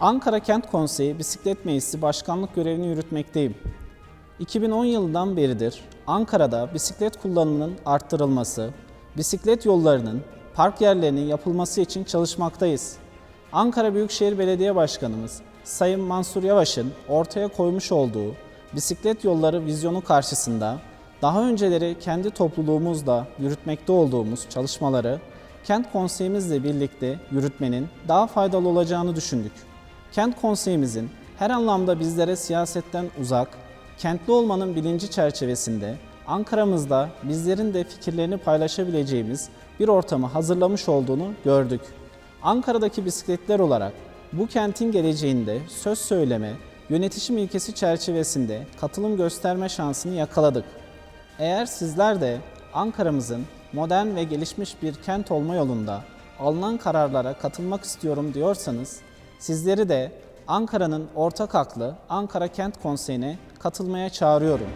Ankara Kent Konseyi Bisiklet Meclisi Başkanlık görevini yürütmekteyim. 2010 yılından beridir Ankara'da bisiklet kullanımının arttırılması, bisiklet yollarının, park yerlerinin yapılması için çalışmaktayız. Ankara Büyükşehir Belediye Başkanımız Sayın Mansur Yavaş'ın ortaya koymuş olduğu bisiklet yolları vizyonu karşısında daha önceleri kendi topluluğumuzla yürütmekte olduğumuz çalışmaları kent konseyimizle birlikte yürütmenin daha faydalı olacağını düşündük. Kent konseyimizin her anlamda bizlere siyasetten uzak, kentli olmanın bilinci çerçevesinde Ankara'mızda bizlerin de fikirlerini paylaşabileceğimiz bir ortamı hazırlamış olduğunu gördük. Ankara'daki bisikletler olarak bu kentin geleceğinde söz söyleme, yönetişim ilkesi çerçevesinde katılım gösterme şansını yakaladık. Eğer sizler de Ankara'mızın modern ve gelişmiş bir kent olma yolunda alınan kararlara katılmak istiyorum diyorsanız, sizleri de Ankara'nın ortak aklı Ankara Kent Konseyi'ne katılmaya çağırıyorum.